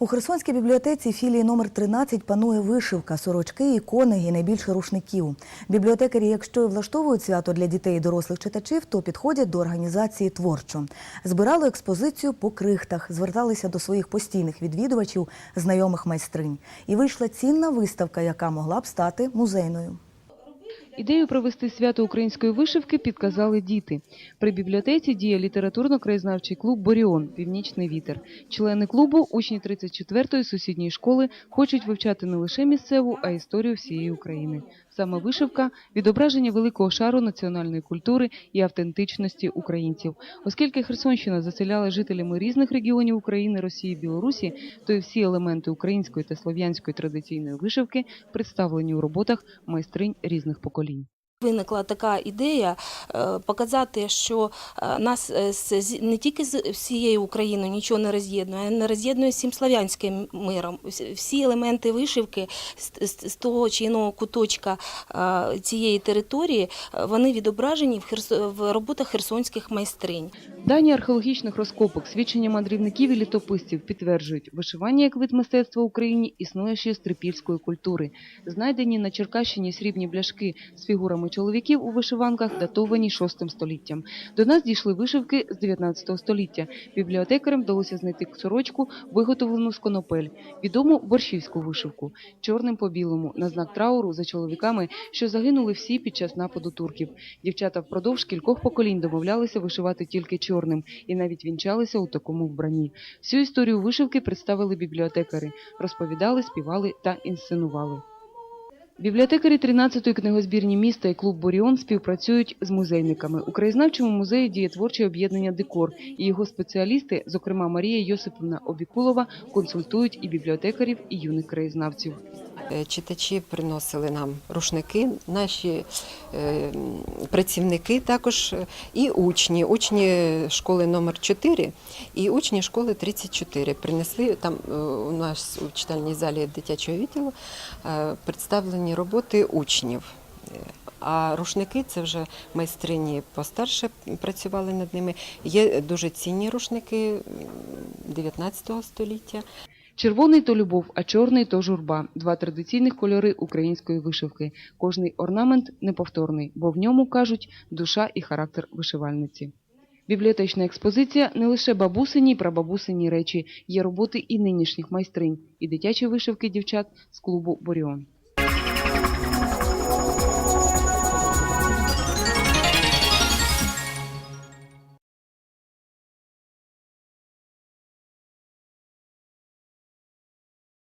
У Херсонській бібліотеці філії номер 13 панує вишивка, сорочки, ікони і найбільше рушників. Бібліотекарі, якщо і влаштовують свято для дітей і дорослих читачів, то підходять до організації творчо. Збирали експозицію по крихтах, зверталися до своїх постійних відвідувачів, знайомих майстринь. І вийшла цінна виставка, яка могла б стати музейною. Ідею провести свято української вишивки підказали діти. При бібліотеці діє літературно-краєзнавчий клуб Боріон Північний вітер. Члени клубу, учні 34-ї сусідньої школи, хочуть вивчати не лише місцеву, а й історію всієї України. Саме вишивка відображення великого шару національної культури і автентичності українців. Оскільки Херсонщина заселяла жителями різних регіонів України, Росії, Білорусі, то і всі елементи української та слов'янської традиційної вишивки представлені у роботах майстринь різних поколінь. falling. Виникла така ідея е, показати, що е, нас е, не тільки з всією Україною нічого не роз'єднує, а не роз'єднує всім славянським миром. Всі- елементи вишивки з, того чи іного куточка цієї території вони відображені в роботах херсонських майстринь. Дані археологічних розкопок, свідчення мандрівників і літописців підтверджують, вишивання як вид мистецтва в Україні існує ще з трипільської культури. Знайдені на Черкащині срібні бляшки з фігурами чоловіків у вишиванках датовані VI століттям. До нас дійшли вишивки з 19 століття. Бібліотекарям вдалося знайти сорочку, виготовлену з конопель, відому борщівську вишивку, чорним по білому, на знак трауру за чоловіками, що загинули всі під час нападу турків. Дівчата впродовж кількох поколінь домовлялися вишивати тільки чорним і навіть вінчалися у такому вбранні. Всю історію вишивки представили бібліотекари, розповідали, співали та інсценували. Бібліотекарі 13-ї книгозбірні міста і клуб Боріон співпрацюють з музейниками. У краєзнавчому музеї діє творче об'єднання Декор, і його спеціалісти, зокрема Марія Йосипівна Обікулова, консультують і бібліотекарів, і юних краєзнавців. Е, Читачі приносили нам рушники, наші е, працівники також і учні, учні школи номер 4 і учні школи 34 принесли там е, у нас у читальній залі дитячого відділу представлені роботи учнів. А рушники це вже майстрині постарше працювали над ними. Є дуже цінні рушники м, 19 століття. Червоний то любов, а чорний то журба. Два традиційних кольори української вишивки. Кожний орнамент неповторний, бо в ньому кажуть душа і характер вишивальниці. Бібліотечна експозиція не лише бабусині і прабабусині речі, є роботи і нинішніх майстринь, і дитячі вишивки дівчат з клубу Боріон.